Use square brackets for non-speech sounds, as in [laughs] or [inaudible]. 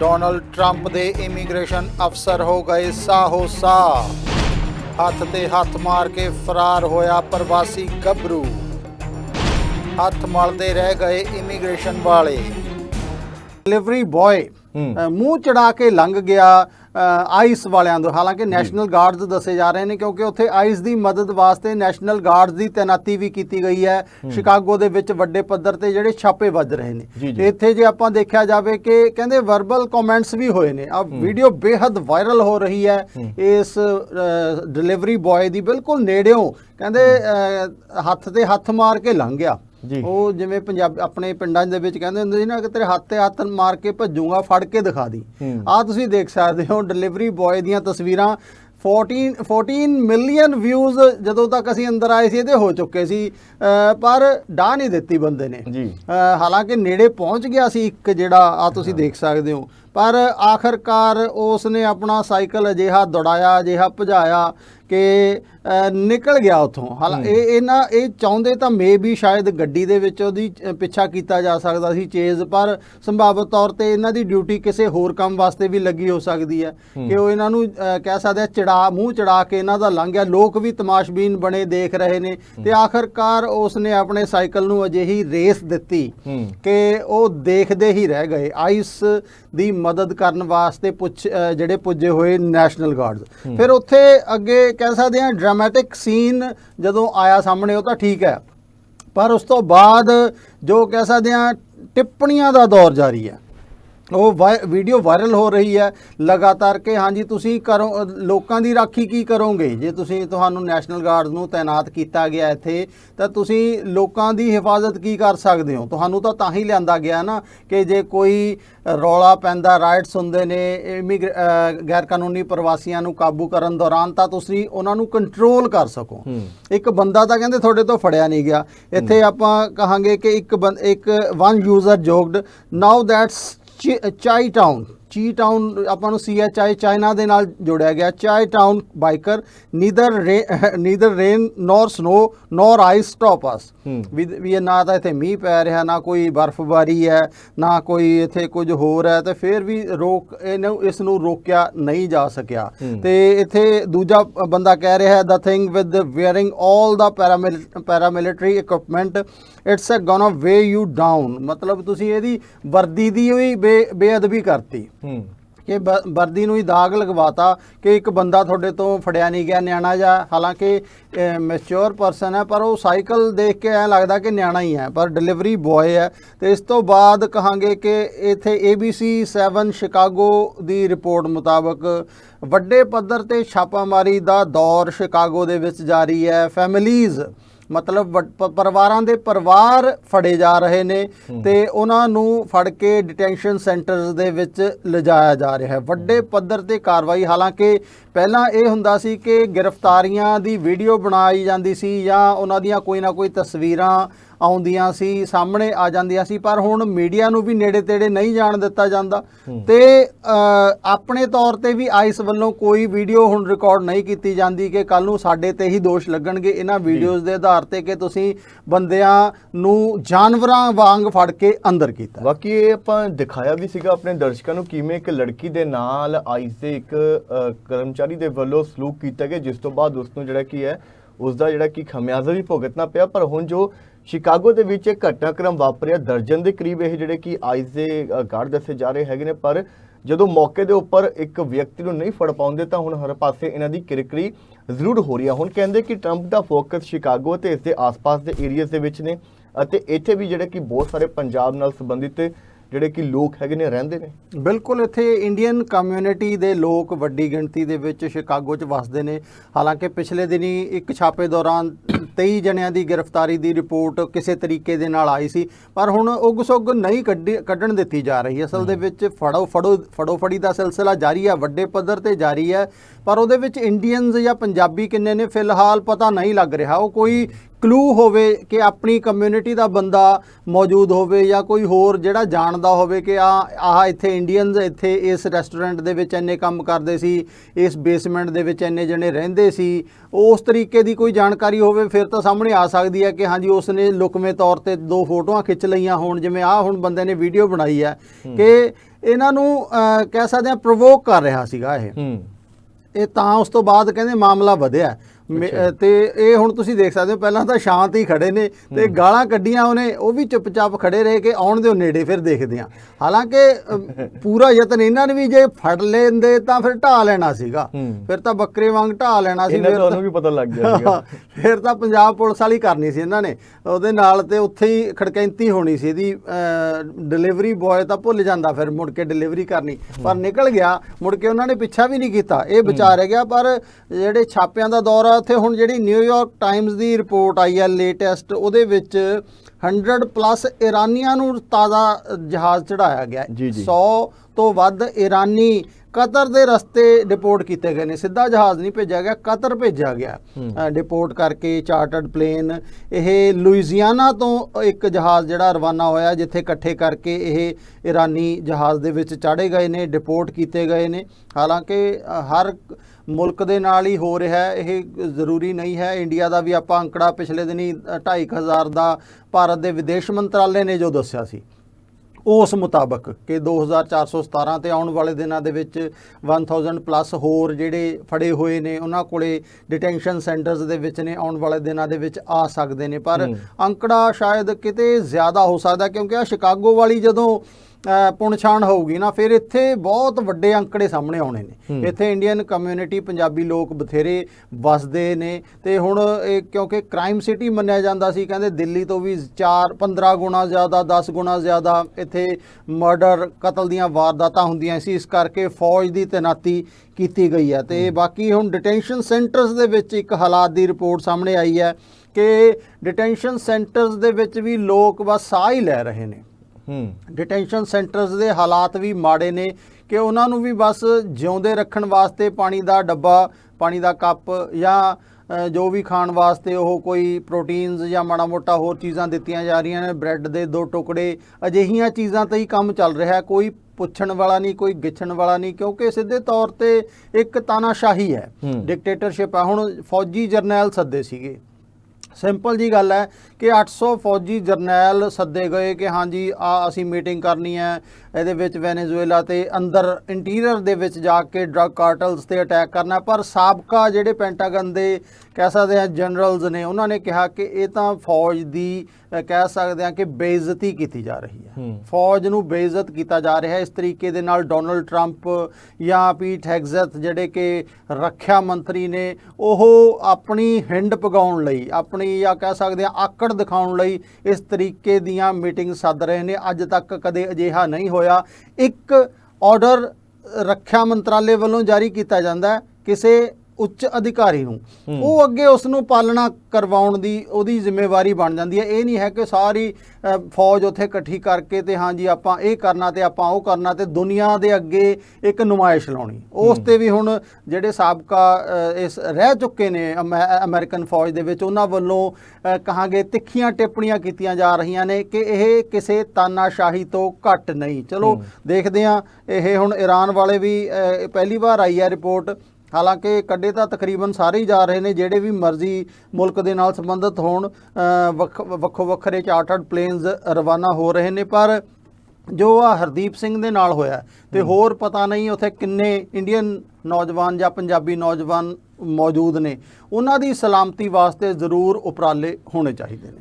Donald Trump ਦੇ immigration ਅਫਸਰ ਹੋ ਗਏ ਸਾਹੋ ਸਾਹ ਹੱਥ ਤੇ ਹੱਥ ਮਾਰ ਕੇ ਫਰਾਰ ਹੋਇਆ ਪ੍ਰਵਾਸੀ ਗੱਭਰੂ। ਹੱਥ ਮਲਦੇ ਰਹਿ ਗਏ ਇਮੀਗ੍ਰੇਸ਼ਨ ਵਾਲੇ। ਡਿਲੀਵਰੀ ਬॉय ਮੂੰਹ ਚੜਾ ਕੇ ਲੰਘ ਗਿਆ ਆਈਸ ਵਾਲਿਆਂ ਤੋਂ। ਹਾਲਾਂਕਿ ਨੈਸ਼ਨਲ ਗਾਰਡਸ ਦੱਸੇ ਜਾ ਰਹੇ ਨੇ ਕਿਉਂਕਿ ਉੱਥੇ ਆਈਸ ਦੀ ਮਦਦ ਵਾਸਤੇ ਨੈਸ਼ਨਲ ਗਾਰਡਸ ਦੀ ਤਾਇਨਾਤੀ ਵੀ ਕੀਤੀ ਗਈ ਹੈ। ਸ਼ਿਕਾਗੋ ਦੇ ਵਿੱਚ ਵੱਡੇ ਪੱਧਰ ਤੇ ਜਿਹੜੇ ਛਾਪੇ ਵੱਜ ਰਹੇ ਨੇ। ਇੱਥੇ ਜੇ ਆਪਾਂ ਦੇਖਿਆ ਜਾਵੇ ਕਿ ਕਹਿੰਦੇ ਵਰਬਲ ਕਮੈਂਟਸ ਵੀ ਹੋਏ ਨੇ। ਆ ਵੀਡੀਓ ਬੇਹੱਦ ਵਾਇਰਲ ਹੋ ਰਹੀ ਹੈ। ਇਸ ਡਿਲੀਵਰੀ ਬੋਏ ਦੀ ਬਿਲਕੁਲ ਨੇੜਿਓਂ ਕਹਿੰਦੇ ਹੱਥ ਤੇ ਹੱਥ ਮਾਰ ਕੇ ਲੰਘ ਗਿਆ। ਜੀ। ਉਹ ਜਿਵੇਂ ਪੰਜਾਬ ਆਪਣੇ ਪਿੰਡਾਂ ਦੇ ਵਿੱਚ ਕਹਿੰਦੇ ਹੁੰਦੇ ਸੀ ਨਾ ਕਿ ਤੇਰੇ ਹੱਥ ਤੇ ਹੱਥ ਮਾਰ ਕੇ ਭੱਜੂਗਾ ਫੜ ਕੇ ਦਿਖਾ ਦੀ। ਆ ਤੁਸੀਂ ਦੇਖ ਸਕਦੇ ਹੋ ਡਿਲੀਵਰੀ ਬॉय ਦੀਆਂ ਤਸਵੀਰਾਂ 14 14 ਮਿਲੀਅਨ ਵਿਊਜ਼ ਜਦੋਂ ਤੱਕ ਅਸੀਂ ਅੰਦਰ ਆਏ ਸੀ ਇਹਦੇ ਹੋ ਚੁੱਕੇ ਸੀ ਪਰ ਡਾਹ ਨਹੀਂ ਦਿੱਤੀ ਬੰਦੇ ਨੇ ਜੀ। ਹਾਲਾਂਕਿ ਨੇੜੇ ਪਹੁੰਚ ਗਿਆ ਸੀ ਇੱਕ ਜਿਹੜਾ ਆ ਤੁਸੀਂ ਦੇਖ ਸਕਦੇ ਹੋ ਪਰ ਆਖਰਕਾਰ ਉਸ ਨੇ ਆਪਣਾ ਸਾਈਕਲ ਅਜਿਹਾ ਦੌੜਾਇਆ ਅਜਿਹਾ ਭਜਾਇਆ ਕਿ ਨਿਕਲ ਗਿਆ ਉਥੋਂ। ਹਾਲਾ ਇਹ ਇਹਨਾਂ ਇਹ ਚਾਹੁੰਦੇ ਤਾਂ ਮੇ ਵੀ ਸ਼ਾਇਦ ਗੱਡੀ ਦੇ ਵਿੱਚ ਉਹਦੀ ਪਿੱਛਾ ਕੀਤਾ ਜਾ ਸਕਦਾ ਸੀ ਚੇਜ਼ ਪਰ ਸੰਭਾਵਿਤ ਤੌਰ ਤੇ ਇਹਨਾਂ ਦੀ ਡਿਊਟੀ ਕਿਸੇ ਹੋਰ ਕੰਮ ਵਾਸਤੇ ਵੀ ਲੱਗੀ ਹੋ ਸਕਦੀ ਹੈ ਕਿ ਉਹ ਇਹਨਾਂ ਨੂੰ ਕਹਿ ਸਕਦੇ ਚੜਾ ਮੂੰਹ ਚੜਾ ਕੇ ਇਹਨਾਂ ਦਾ ਲੰਘ ਗਿਆ। ਲੋਕ ਵੀ ਤਮਾਸ਼ਬੀਨ ਬਣੇ ਦੇਖ ਰਹੇ ਨੇ ਤੇ ਆਖਰਕਾਰ ਉਸ ਨੇ ਆਪਣੇ ਸਾਈਕਲ ਨੂੰ ਅਜਿਹੀ ਰੇਸ ਦਿੱਤੀ ਕਿ ਉਹ ਦੇਖਦੇ ਹੀ ਰਹਿ ਗਏ। ਆਈਸ ਦੀ ਮਦਦ ਕਰਨ ਵਾਸਤੇ ਪੁੱਛ ਜਿਹੜੇ ਪੁੱਜੇ ਹੋਏ ਨੈਸ਼ਨਲ ਗਾਰਡਸ। ਫਿਰ ਉੱਥੇ ਅੱਗੇ ਕਹਿ ਸਕਦੇ ਹਾਂ ਡਰਾਮੈਟਿਕ ਸੀਨ ਜਦੋਂ ਆਇਆ ਸਾਹਮਣੇ ਉਹ ਤਾਂ ਠੀਕ ਹੈ। ਪਰ ਉਸ ਤੋਂ ਬਾਅਦ ਜੋ ਕਹਿ ਸਕਦੇ ਹਾਂ ਟਿੱਪਣੀਆਂ ਦਾ ਦੌਰ ਜਾਰੀ ਹੈ। ਉਹ ਵੀਡੀਓ ਵਾਇਰਲ ਹੋ ਰਹੀ ਹੈ ਲਗਾਤਾਰ ਕਿ ਹਾਂਜੀ ਤੁਸੀਂ ਕਰੋ ਲੋਕਾਂ ਦੀ ਰਾਖੀ ਕੀ ਕਰੋਗੇ? ਜੇ ਤੁਸੀਂ ਤੁਹਾਨੂੰ ਨੈਸ਼ਨਲ ਗਾਰਡਸ ਨੂੰ ਤਾਇਨਾਤ ਕੀਤਾ ਗਿਆ ਇੱਥੇ ਤਾਂ ਤੁਸੀਂ ਲੋਕਾਂ ਦੀ ਹਿਫਾਜ਼ਤ ਕੀ ਕਰ ਸਕਦੇ ਹੋ? ਤੁਹਾਨੂੰ ਤਾਂ ਤਾਂ ਹੀ ਲਿਆਂਦਾ ਗਿਆ ਨਾ ਕਿ ਜੇ ਕੋਈ ਰੌਲਾ ਪੈਂਦਾ ਰਾਈਟਸ ਹੁੰਦੇ ਨੇ ਗੈਰ ਕਾਨੂੰਨੀ ਪ੍ਰਵਾਸੀਆਂ ਨੂੰ ਕਾਬੂ ਕਰਨ ਦੌਰਾਨ ਤਾਂ ਤੁਸੀਂ ਉਹਨਾਂ ਨੂੰ ਕੰਟਰੋਲ ਕਰ ਸਕੋ। ਇੱਕ ਬੰਦਾ ਤਾਂ ਕਹਿੰਦੇ ਤੁਹਾਡੇ ਤੋਂ ਫੜਿਆ ਨਹੀਂ ਗਿਆ। ਇੱਥੇ ਆਪਾਂ ਕਹਾਂਗੇ ਕਿ ਇੱਕ ਇੱਕ one user ਜੋਗਡ now that's Chi town Chi town ਆਪਾਂ ਨੂੰ ਸੀ ਐਚ ਆਈ ਚਾਈਨਾ ਦੇ ਨਾਲ ਜੋੜਿਆ ਗਿਆ। Chi town biker neither neither rain nor snow nor ice stop us. ਵੀ ਇਹ ਨਾ ਤਾਂ ਇੱਥੇ ਮੀਂਹ ਪੈ ਰਿਹਾ ਨਾ ਕੋਈ ਬਰਫ਼ਬਾਰੀ ਹੈ ਨਾ ਕੋਈ ਇੱਥੇ ਕੁਝ ਹੋਰ ਹੈ ਤੇ ਫਿਰ ਵੀ ਰੋਕ ਇਹਨੂੰ ਇਸ ਨੂੰ ਰੋਕਿਆ ਨਹੀਂ ਜਾ ਸਕਿਆ। ਤੇ ਇੱਥੇ ਦੂਜਾ ਬੰਦਾ ਕਹਿ ਰਿਹਾ ਹੈ the thing with wearing 올 the paramilitary equipment it's uh gonna weigh you down ਮਤਲਬ ਤੁਸੀਂ ਇਹਦੀ ਵਰਦੀ ਦੀ ਬੇ- ਬੇਅਦਬੀ ਕਰਤੀ। ਹੂੰ। ਕਿ ਬ- ਵਰਦੀ ਨੂੰ ਹੀ ਦਾਗ ਲਗਵਾਤਾ ਕਿ ਇੱਕ ਬੰਦਾ ਤੁਹਾਡੇ ਤੋਂ ਫੜਿਆ ਨਹੀਂ ਗਿਆ, ਨਿਆਣਾ ਜਾਂ ਹਾਲਾਂਕਿ ਮੈਚੁਰ ਪਰਸਨ ਹੈ, ਪਰ ਉਹ ਸਾਈਕਲ ਦੇਖ ਕੇ ਐ ਲੱਗਦਾ ਕਿ ਨਿਆਣਾ ਹੀ ਹੈ, ਪਰ ਡਿਲੀਵਰੀ ਬॉय ਹੈ। ਤੇ ਇਸ ਤੋਂ ਬਾਅਦ ਕਹਾਂਗੇ ਕਿ ਇੱਥੇ ABC 7 ਸ਼ਿਕਾਗੋ ਦੀ ਰਿਪੋਰਟ ਮੁਤਾਬਕ ਵੱਡੇ ਪੱਧਰ ਤੇ ਛਾਪਾਮਾਰੀ ਦਾ ਦੌਰ ਸ਼ਿਕਾਗੋ ਦੇ ਵਿੱਚ ਜਾਰੀ ਹੈ। ਫੈਮਿਲੀਜ਼ ਮਤਲਬ ਪ- ਪਰਿਵਾਰਾਂ ਦੇ ਪਰਿਵਾਰ ਫੜੇ ਜਾ ਰਹੇ ਨੇ ਤੇ ਉਹਨਾਂ ਨੂੰ ਫੜ ਕੇ ਡਿਟੈਂਸ਼ਨ ਸੈਂਟਰਸ ਦੇ ਵਿੱਚ ਲਿਜਾਇਆ ਜਾ ਰਿਹਾ ਹੈ। ਵੱਡੇ ਪੱਧਰ ਤੇ ਕਾਰਵਾਈ ਹਾਲਾਂਕਿ ਪਹਿਲਾਂ ਇਹ ਹੁੰਦਾ ਸੀ ਕਿ ਗ੍ਰਿਫਤਾਰੀਆਂ ਦੀ ਵੀਡੀਓ ਬਣਾਈ ਜਾਂਦੀ ਸੀ ਜਾਂ ਉਹਨਾਂ ਦੀਆਂ ਕੋਈ ਨਾ ਕੋਈ ਤਸਵੀਰਾਂ ਆਉਂਦੀਆਂ ਸੀ ਸਾਹਮਣੇ ਆ ਜਾਂਦੀਆਂ ਸੀ ਪਰ ਹੁਣ ਮੀਡੀਆ ਨੂੰ ਵੀ ਨੇੜੇ ਤੇੜੇ ਨਹੀਂ ਜਾਣ ਦਿੱਤਾ ਜਾਂਦਾ। ਤੇ ਆਪਣੇ ਤੌਰ ਤੇ ਵੀ ਆਈਸ ਵੱਲੋਂ ਕੋਈ ਵੀਡੀਓ ਹੁਣ ਰਿਕਾਰਡ ਨਹੀਂ ਕੀਤੀ ਜਾਂਦੀ ਕਿ ਕੱਲ ਨੂੰ ਸਾਡੇ ਤੇ ਹੀ ਦੋਸ਼ ਲੱਗਣਗੇ। ਇਹਨਾਂ ਵੀਡੀਓਜ਼ ਦੇ ਆਧਾਰ ਤੇ ਕਿ ਤੁਸੀਂ ਬੰਦਿਆਂ ਨੂੰ ਜਾਨਵਰਾਂ ਵਾਂਗ ਫੜ ਕੇ ਅੰਦਰ ਕੀਤਾ। ਬਾਕੀ ਇਹ ਆਪਾਂ ਦਿਖਾਇਆ ਵੀ ਸੀਗਾ ਆਪਣੇ ਦਰਸ਼ਕਾਂ ਨੂੰ ਕਿਵੇਂ ਇੱਕ ਲੜਕੀ ਦੇ ਨਾਲ ਆਈਸ ਦੇ ਇੱਕ ਕਰਮਚਾਰੀ ਦੇ ਵੱਲੋਂ ਸਲੂਕ ਕੀਤਾ ਗਿਆ ਜਿਸ ਤੋਂ ਬਾਅਦ ਉਸ ਨੂੰ ਜਿਹੜਾ ਕੀ ਹੈ ਉਸ ਦਾ ਜਿਹੜਾ ਕਿ ਖਮਿਆਜ਼ਾ ਵੀ ਭੁਗਤਣਾ ਪਿਆ, ਪਰ ਹੁਣ ਜੋ ਸ਼ਿਕਾਗੋ ਦੇ ਵਿੱਚ ਇੱਕ ਘਟਨਾਕ੍ਰਮ ਵਾਪਰਿਆ, ਦਰਜਨ ਦੇ ਕਰੀਬ ਇਹ ਜਿਹੜੇ ਕਿ ਆਈਸ ਦੇ ਗਾਰਡ ਦੱਸੇ ਜਾ ਰਹੇ ਹੈਗੇ ਨੇ, ਪਰ ਜਦੋਂ ਮੌਕੇ ਦੇ ਉੱਪਰ ਇੱਕ ਵਿਅਕਤੀ ਨੂੰ ਨਹੀਂ ਫੜ ਪਾਉਂਦੇ ਤਾਂ ਹੁਣ ਹਰ ਪਾਸੇ ਇਹਨਾਂ ਦੀ ਕਿਰਕਰੀ ਜ਼ਰੂਰ ਹੋ ਰਹੀ ਹੈ ਹੁਣ ਕਹਿੰਦੇ ਕਿ ਟਰੰਪ ਦਾ ਫੋਕਸ ਸ਼ਿਕਾਗੋ ਤੇ ਇਸ ਦੇ ਆਸ-ਪਾਸ ਦੇ ਏਰੀਆਜ਼ ਦੇ ਵਿੱਚ ਨੇ ਅਤੇ ਇੱਥੇ ਵੀ ਜਿਹੜੇ ਕਿ ਬਹੁਤ ਸਾਰੇ ਪੰਜਾਬ ਨਾਲ ਸੰਬੰਧਿਤ ਜਿਹੜੇ ਕਿ ਲੋਕ ਹੈਗੇ ਨੇ ਰਹਿੰਦੇ ਨੇ? ਬਿਲਕੁਲ ਇੱਥੇ ਇੰਡੀਅਨ ਕਮਿਊਨਿਟੀ ਦੇ ਲੋਕ ਵੱਡੀ ਗਿਣਤੀ ਦੇ ਵਿੱਚ ਸ਼ਿਕਾਗੋ 'ਚ ਵਸਦੇ ਨੇ। ਹਾਲਾਂਕਿ ਪਿਛਲੇ ਦਿਨੀ ਇੱਕ ਛਾਪੇ ਦੌਰਾਨ 23 ਜਣਿਆਂ ਦੀ ਗ੍ਰਿਫਤਾਰੀ ਦੀ ਰਿਪੋਰਟ ਕਿਸੇ ਤਰੀਕੇ ਦੇ ਨਾਲ ਆਈ ਸੀ ਪਰ ਹੁਣ ਉਗ ਸੁਗ ਨਹੀਂ ਕੱਢੀ- ਕੱਢਣ ਦਿੱਤੀ ਜਾ ਰਹੀ। ਅਸਲ ਦੇ ਵਿੱਚ ਫੜੋ ਫੜੋ ਫੜੋ ਫੜੀ ਦਾ ਸਿਲਸਿਲਾ ਜਾਰੀ ਹੈ ਵੱਡੇ ਪੱਧਰ ਤੇ ਜਾਰੀ ਹੈ ਪਰ ਉਹਦੇ ਵਿੱਚ ਇੰਡੀਅਨਸ ਜਾਂ ਪੰਜਾਬੀ ਕਿੰਨੇ ਨੇ ਫਿਲਹਾਲ ਪਤਾ ਨਹੀਂ ਲੱਗ ਰਿਹਾ। ਉਹ ਕੋਈ ਕਲੂ ਹੋਵੇ ਕਿ ਆਪਣੀ ਕਮਿਊਨਿਟੀ ਦਾ ਬੰਦਾ ਮੌਜੂਦ ਹੋਵੇ ਜਾਂ ਕੋਈ ਹੋਰ ਜਿਹੜਾ ਜਾਣਦਾ ਹੋਵੇ ਕਿ ਆ ਆਹ ਇੱਥੇ ਇੰਡੀਅਨਸ ਇੱਥੇ ਇਸ ਰੈਸਟੋਰੈਂਟ ਦੇ ਵਿੱਚ ਇੰਨੇ ਕੰਮ ਕਰਦੇ ਸੀ ਇਸ ਬੇਸਮੈਂਟ ਦੇ ਵਿੱਚ ਇੰਨੇ ਜਣੇ ਰਹਿੰਦੇ ਸੀ ਉਸ ਤਰੀਕੇ ਦੀ ਕੋਈ ਜਾਣਕਾਰੀ ਹੋਵੇ ਫਿਰ ਤਾਂ ਸਾਹਮਣੇ ਆ ਸਕਦੀ ਹੈ ਕਿ ਹਾਂਜੀ ਉਸ ਨੇ ਲੁਕਵੇਂ ਤੌਰ ਤੇ ਦੋ ਫੋਟੋਆਂ ਖਿੱਚ ਲਈਆਂ ਹੋਣ ਜਿਵੇਂ ਆ ਹੁਣ ਬੰਦੇ ਨੇ ਵੀਡੀਓ ਬਣਾਈ ਹੈ ਕਿ ਇਹਨਾਂ ਨੂੰ ਕਹਿ ਸਕਦੇ ਆ ਪ੍ਰੋਵੋਕ ਕਰ ਰਿਹਾ ਸੀਗਾ ਇਹ। ਇਹ ਤਾਂ ਉਸ ਤੋਂ ਬਾਅਦ ਕਹਿੰਦੇ ਮਾਮਲਾ ਵਧਿਆ। ਤੇ ਇਹ ਹੁਣ ਤੁਸੀਂ ਦੇਖ ਸਕਦੇ ਹੋ ਪਹਿਲਾਂ ਤਾਂ ਸ਼ਾਂਤ ਹੀ ਖੜੇ ਨੇ ਤੇ ਗਾਲਾਂ ਕੱਢੀਆਂ ਉਹਨੇ ਉਹ ਵੀ ਚੁੱਪਚਾਪ ਖੜੇ ਰਹੇ ਕਿ ਆਉਣ ਦਿਓ ਨੇੜੇ ਫਿਰ ਦੇਖਦੇ ਆ ਹਾਲਾਂਕਿ [laughs] ਪੂਰਾ ਯਤਨ ਇਹਨਾਂ ਨੇ ਵੀ ਜੇ ਫੜ ਲੈਂਦੇ ਤਾਂ ਫਿਰ ਢਾ ਲੈਣਾ ਸੀਗਾ। ਹੂੰ। ਫਿਰ ਤਾਂ ਬੱਕਰੇ ਵਾਂਗ ਢਾ ਲੈਣਾ ਸੀ ਫਿਰ ਤੁਹਾਨੂੰ ਵੀ ਪਤਾ ਲੱਗ ਗਿਆ ਸੀਗਾ। [laughs] ਫਿਰ ਤਾਂ ਪੰਜਾਬ ਪੁਲਿਸ ਵਾਲੀ ਕਰਨੀ ਸੀ ਇਹਨਾਂ ਨੇ। ਉਹਦੇ ਨਾਲ ਤੇ ਉੱਥੇ ਹੀ ਖੜਕੈਂਤੀ ਹੋਣੀ ਸੀ ਇਹਦੀ ਡਿਲੀਵਰੀ ਬॉय ਤਾਂ ਭੁੱਲ ਜਾਂਦਾ ਫਿਰ ਮੁੜ ਕੇ ਡਿਲੀਵਰੀ ਕਰਨੀ। ਪਰ ਨਿਕਲ ਗਿਆ ਮੁੜ ਕੇ ਉਹਨਾਂ ਨੇ ਪਿੱਛਾ ਵੀ ਨਹੀਂ ਕੀਤਾ। ਇਹ ਵਿਚਾਰ ਰਹਿ ਗਿਆ ਪਰ ਜਿਹੜੇ ਛਾਪਿਆਂ ਦਾ ਦੌਰ ਉੱਥੇ ਹੁਣ ਜਿਹੜੀ ਨਿਊਯਾਰਕ ਟਾਈਮਜ਼ ਦੀ ਰਿਪੋਰਟ ਆਈ ਹੈ ਲੇਟੈਸਟ ਉਹਦੇ ਵਿੱਚ 100 ਪਲੱਸ ਇਰਾਨੀਆਂ ਨੂੰ ਤਾਜ਼ਾ ਜਹਾਜ਼ ਚੜਾਇਆ ਗਿਆ ਜੀ, ਜੀ। 100 ਤੋਂ ਵੱਧ ਇਰਾਨੀ ਕਤਰ ਦੇ ਰਸਤੇ ਡਿਪੋਰਟ ਕੀਤੇ ਗਏ ਨੇ। ਸਿੱਧਾ ਜਹਾਜ਼ ਨਹੀਂ ਭੇਜਿਆ ਗਿਆ ਕਤਰ ਭੇਜਿਆ ਗਿਆ। ਡਿਪੋਰਟ ਕਰਕੇ ਚਾਰਟਰਡ ਪਲੇਨ ਇਹ ਲੁਈਜ਼ੀਆਨਾ ਤੋਂ ਇੱਕ ਜਹਾਜ਼ ਜਿਹੜਾ ਰਵਾਨਾ ਹੋਇਆ ਜਿੱਥੇ ਇਕੱਠੇ ਕਰਕੇ ਇਹ ਇਰਾਨੀ ਜਹਾਜ਼ ਦੇ ਵਿੱਚ ਚਾੜੇ ਗਏ ਨੇ ਡਿਪੋਰਟ ਕੀਤੇ ਗਏ ਨੇ। ਹਾਲਾਂਕਿ ਹਰ ਮੁਲਕ ਦੇ ਨਾਲ ਹੀ ਹੋ ਰਿਹਾ ਹੈ ਇਹ ਜ਼ਰੂਰੀ ਨਹੀਂ ਹੈ। ਇੰਡੀਆ ਦਾ ਵੀ ਆਪਾਂ ਅੰਕੜਾ ਪਿਛਲੇ ਦਿਨੀ 2500 ਦਾ ਭਾਰਤ ਦੇ ਵਿਦੇਸ਼ ਮੰਤਰਾਲੇ ਨੇ ਜੋ ਦੱਸਿਆ ਸੀ। ਉਸ ਮੁਤਾਬਕ ਕਿ 2417 ਤੇ ਆਉਣ ਵਾਲੇ ਦਿਨਾਂ ਦੇ ਵਿੱਚ 1000 ਪਲੱਸ ਹੋਰ ਜਿਹੜੇ ਫੜੇ ਹੋਏ ਨੇ ਉਹਨਾਂ ਕੋਲੇ ਡਿਟੈਂਸ਼ਨ ਸੈਂਟਰਸ ਦੇ ਵਿੱਚ ਨੇ ਆਉਣ ਵਾਲੇ ਦਿਨਾਂ ਦੇ ਵਿੱਚ ਆ ਸਕਦੇ ਨੇ। ਪਰ ਅੰਕੜਾ ਸ਼ਾਇਦ ਕਿਤੇ ਜ਼ਿਆਦਾ ਹੋ ਸਕਦਾ ਕਿਉਂਕਿ ਆ ਸ਼ਿਕਾਗੋ ਵਾਲੀ ਜਦੋਂ ਪੁਣਛਾਣ ਹੋਊਗੀ ਨਾ ਫਿਰ ਇੱਥੇ ਬਹੁਤ ਵੱਡੇ ਅੰਕੜੇ ਸਾਹਮਣੇ ਆਉਣੇ ਨੇ। ਇੱਥੇ ਇੰਡੀਅਨ ਕਮਿਊਨਿਟੀ ਪੰਜਾਬੀ ਲੋਕ ਬਥੇਰੇ ਵਸਦੇ ਨੇ। ਤੇ ਹੁਣ ਇਹ ਕਿਉਂਕਿ ਕ੍ਰਾਈਮ ਸਿਟੀ ਮੰਨਿਆ ਜਾਂਦਾ ਸੀ ਕਹਿੰਦੇ ਦਿੱਲੀ ਤੋਂ ਵੀ 4 15 ਗੁਣਾ ਜ਼ਿਆਦਾ 10 ਗੁਣਾ ਜ਼ਿਆਦਾ ਇੱਥੇ ਮਰਡਰ ਕਤਲ ਦੀਆਂ ਵਾਰਦਾਤਾਂ ਹੁੰਦੀਆਂ ਸੀ। ਇਸ ਕਰਕੇ ਫੌਜ ਦੀ ਤੈਨਾਤੀ ਕੀਤੀ ਗਈ ਹੈ। ਤੇ ਬਾਕੀ ਹੁਣ ਡਿਟੈਂਸ਼ਨ ਸੈਂਟਰਸ ਦੇ ਵਿੱਚ ਇੱਕ ਹਾਲਾਤ ਦੀ ਰਿਪੋਰਟ ਸਾਹਮਣੇ ਆਈ ਹੈ ਕਿ ਡਿਟੈਂਸ਼ਨ ਸੈਂਟਰਸ ਦੇ ਵਿੱਚ ਵੀ ਲੋਕ ਬਸ ਸਾਹ ਹੀ ਲੈ ਰਹੇ ਨੇ। ਡਿਟੈਂਸ਼ਨ ਸੈਂਟਰਸ ਦੇ ਹਾਲਾਤ ਵੀ ਮਾੜੇ ਨੇ ਕਿ ਉਹਨਾਂ ਨੂੰ ਵੀ ਬਸ ਜਿਉਂਦੇ ਰੱਖਣ ਵਾਸਤੇ ਪਾਣੀ ਦਾ ਡੱਬਾ ਪਾਣੀ ਦਾ ਕੱਪ ਜਾਂ ਜੋ ਵੀ ਖਾਣ ਵਾਸਤੇ ਉਹ ਕੋਈ ਪ੍ਰੋਟੀਨਸ ਜਾਂ ਮਾੜਾ ਮੋਟਾ ਹੋਰ ਚੀਜ਼ਾਂ ਦਿੱਤੀਆਂ ਜਾ ਰਹੀਆਂ ਨੇ ਬ੍ਰੈਡ ਦੇ ਦੋ ਟੁਕੜੇ ਅਜਿਹੀਆਂ ਚੀਜ਼ਾਂ ਤੇ ਹੀ ਕੰਮ ਚੱਲ ਰਿਹਾ ਕੋਈ ਪੁੱਛਣ ਵਾਲਾ ਨਹੀਂ ਕੋਈ ਗਿੱਛਣ ਵਾਲਾ ਨਹੀਂ ਕਿਉਂਕਿ ਸਿੱਧੇ ਤੌਰ ਤੇ ਇੱਕ ਤਾਨਾਸ਼ਾਹੀ ਹੈ। ਡਿਕਟੇਟਰਸ਼ਿਪ ਹੈ ਹੁਣ ਫੌਜੀ ਜਰਨੈਲ ਸੱਦੇ ਸੀਗੇ ਸਿੰਪਲ ਜੀ ਗੱਲ ਹੈ ਕਿ 800 ਫੌਜੀ ਜਰਨੈਲ ਸੱਦੇ ਗਏ ਕਿ ਹਾਂਜੀ ਆ ਅਸੀਂ ਮੀਟਿੰਗ ਕਰਨੀ ਹੈ। ਇਹਦੇ ਵਿੱਚ ਵੈਨੇਜ਼ੁਏਲਾ ਤੇ ਅੰਦਰ ਇੰਟੀਰੀਅਰ ਦੇ ਵਿੱਚ ਜਾ ਕੇ ਡਰੱਗ ਕਾਰਟਲਸ ਤੇ ਅਟੈਕ ਕਰਨਾ। ਪਰ ਸਾਬਕਾ ਜਿਹੜੇ ਪੈਂਟਾਗਨ ਦੇ ਕਹਿ ਸਕਦੇ ਆ ਜਨਰਲਸ ਨੇ ਉਹਨਾਂ ਨੇ ਕਿਹਾ ਕਿ ਇਹ ਤਾਂ ਫੌਜ ਦੀ ਕਹਿ ਸਕਦੇ ਆ ਕਿ ਬੇਇੱਜ਼ਤੀ ਕੀਤੀ ਜਾ ਰਹੀ ਹੈ। ਫੌਜ ਨੂੰ ਬੇਇੱਜ਼ਤ ਕੀਤਾ ਜਾ ਰਿਹਾ ਹੈ। ਇਸ ਤਰੀਕੇ ਦੇ ਨਾਲ ਡੋਨਲਡ ਟਰੰਪ ਜਾਂ ਪੀਟ ਹੈਗਜ਼ਤ ਜਿਹੜੇ ਕਿ ਰੱਖਿਆ ਮੰਤਰੀ ਨੇ ਉਹ ਆਪਣੀ ਹਿੰਡ ਪਗਾਉਣ ਲਈ ਆਪਣੀ ਜਾਂ ਕਹਿ ਸਕਦੇ ਆ ਆਕੜ ਦਿਖਾਉਣ ਲਈ ਇਸ ਤਰੀਕੇ ਦੀਆਂ ਮੀਟਿੰਗ ਸੱਦ ਰਹੇ ਨੇ। ਅੱਜ ਤੱਕ ਕਦੇ ਅਜਿਹਾ ਨਹੀਂ ਹੋਇਆ। ਇੱਕ ਆਰਡਰ ਰੱਖਿਆ ਮੰਤਰਾਲੇ ਵੱਲੋਂ ਜਾਰੀ ਕੀਤਾ ਜਾਂਦਾ ਹੈ। ਕਿਸੇ ਉੱਚ ਅਧਿਕਾਰੀ ਨੂੰ। ਹੂੰ। ਉਹ ਅੱਗੇ ਉਸ ਨੂੰ ਪਾਲਣਾ ਕਰਵਾਉਣ ਦੀ ਉਹਦੀ ਜ਼ਿੰਮੇਵਾਰੀ ਬਣ ਜਾਂਦੀ ਹੈ। ਇਹ ਨਹੀਂ ਹੈ ਕਿ ਸਾਰੀ ਫੌਜ ਉੱਥੇ ਇਕੱਠੀ ਕਰਕੇ ਤੇ ਹਾਂਜੀ ਆਪਾਂ ਇਹ ਕਰਨਾ ਤੇ ਆਪਾਂ ਉਹ ਕਰਨਾ ਤੇ ਦੁਨੀਆ ਦੇ ਅੱਗੇ ਇੱਕ ਨੁਮਾਇਸ਼ ਲਾਉਣੀ। ਉਸ ਤੇ ਵੀ ਹੁਣ ਜਿਹੜੇ ਸਾਬਕਾ ਇਸ ਰਹਿ ਚੁੱਕੇ ਨੇ ਅਮੈ- ਅਮਰੀਕਨ ਫੌਜ ਦੇ ਵਿੱਚ ਉਹਨਾਂ ਵੱਲੋਂ ਕਹਾਂਗੇ ਤਿੱਖੀਆਂ ਟਿੱਪਣੀਆਂ ਕੀਤੀਆਂ ਜਾ ਰਹੀਆਂ ਨੇ ਕਿ ਇਹ ਕਿਸੇ ਤਾਨਾਸ਼ਾਹੀ ਤੋਂ ਘੱਟ ਨਹੀਂ। ਚਲੋ ਦੇਖਦੇ ਹਾਂ। ਇਹ ਹੁਣ ਈਰਾਨ ਵਾਲੇ ਵੀ ਪਹਿਲੀ ਵਾਰ ਆਈ ਹੈ ਰਿਪੋਰਟ। ਹਾਲਾਂਕਿ ਕੱਢੇ ਤਾਂ ਤਕਰੀਬਨ ਸਾਰੇ ਹੀ ਜਾ ਰਹੇ ਨੇ ਜਿਹੜੇ ਵੀ ਮਰਜ਼ੀ ਮੁਲਕ ਦੇ ਨਾਲ ਸੰਬੰਧਿਤ ਹੋਣ ਵੱਖੋ ਵੱਖਰੇ ਚਾਰਟਰਡ ਪਲੇਨਸ ਰਵਾਨਾ ਹੋ ਰਹੇ ਨੇ ਪਰ ਜੋ ਆ ਹਰਦੀਪ ਸਿੰਘ ਦੇ ਨਾਲ ਹੋਇਆ ਤੇ ਹੋਰ ਪਤਾ ਨਹੀਂ ਉੱਥੇ ਕਿੰਨੇ ਇੰਡੀਅਨ ਨੌਜਵਾਨ ਜਾਂ ਪੰਜਾਬੀ ਨੌਜਵਾਨ ਮੌਜੂਦ ਨੇ ਉਹਨਾਂ ਦੀ ਸਲਾਮਤੀ ਵਾਸਤੇ ਜ਼ਰੂਰ ਉਪਰਾਲੇ ਹੋਣੇ ਚਾਹੀਦੇ ਨੇ।